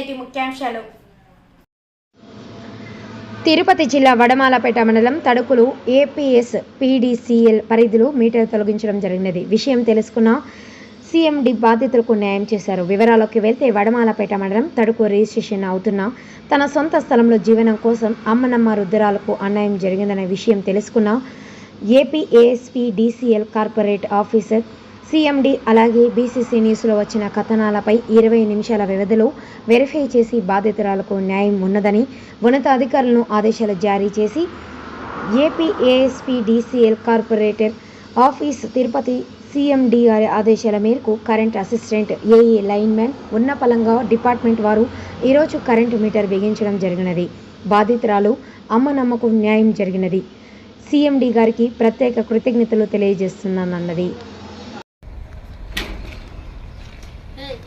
నేటి ముఖ్యాంశాలు. తిరుపతి జిల్లా వడమాలపేట మండలం తడుకులు ఏపీఎస్ పీడీసీఎల్ పరిధిలో మీటర్ తొలగించడం జరిగినది. విషయం తెలుసుకున్న సీఎండి బాధితులకు న్యాయం చేశారు. వివరాల్లోకి వెళ్తే వడమాలపేట మండలం తడుకు రిజిస్ట్రేషన్ అవుతున్న తన సొంత స్థలంలో జీవనం కోసం అమ్మనమ్మ రుద్రాలకు అన్యాయం జరిగిందనే విషయం తెలుసుకున్న APSP DCL corporate officer CMD అలాగే బీసీసీ న్యూస్లో వచ్చిన కథనాలపై ఇరవై నిమిషాల వ్యవధిలో వెరిఫై చేసి బాధితురాలకు న్యాయం ఉన్నదని ఉన్నతాధికారులను ఆదేశాలు జారీ చేసి APSP DCL corporator office Tirupati CMD ఆదేశాల మేరకు కరెంట్ అసిస్టెంట్ ఏఈ లైన్మెన్ ఉన్నపలంగా డిపార్ట్మెంట్ వారు ఈరోజు కరెంటు మీటర్ బిగించడం జరిగినది. బాధితురాలు అమ్మనమ్మకు న్యాయం జరిగినది. సీఎండి గారికి ప్రత్యేక కృతజ్ఞతలు తెలియజేస్తున్నానన్నది.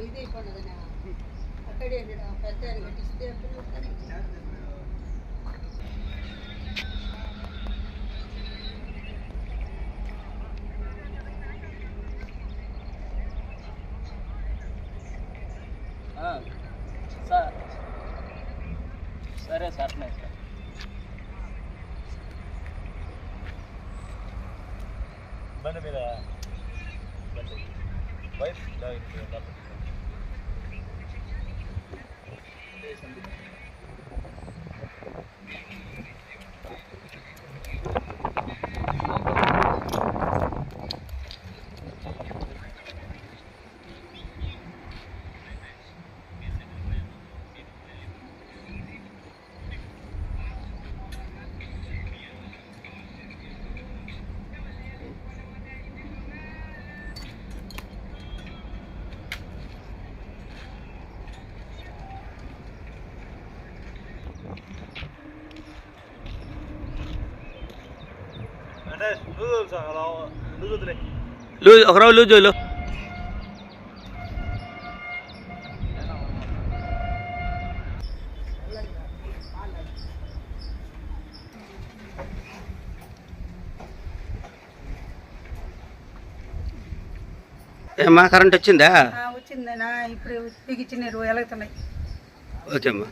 ఇది అయిపోయింది అక్కడే పెద్ద కట్టిస్తే సార్. సరే సార్ సార్ బండి మీద వైఫ్ సందీప్ లూజ్ లూజ్ ఒక రోజు లూజ్ వదిలు. ఏమ్మా కరెంట్ వచ్చిందా? వచ్చిందనా ఇప్పుడు బిగించినారు ఎలుగుతున్నాయి. వచ్చమ్మా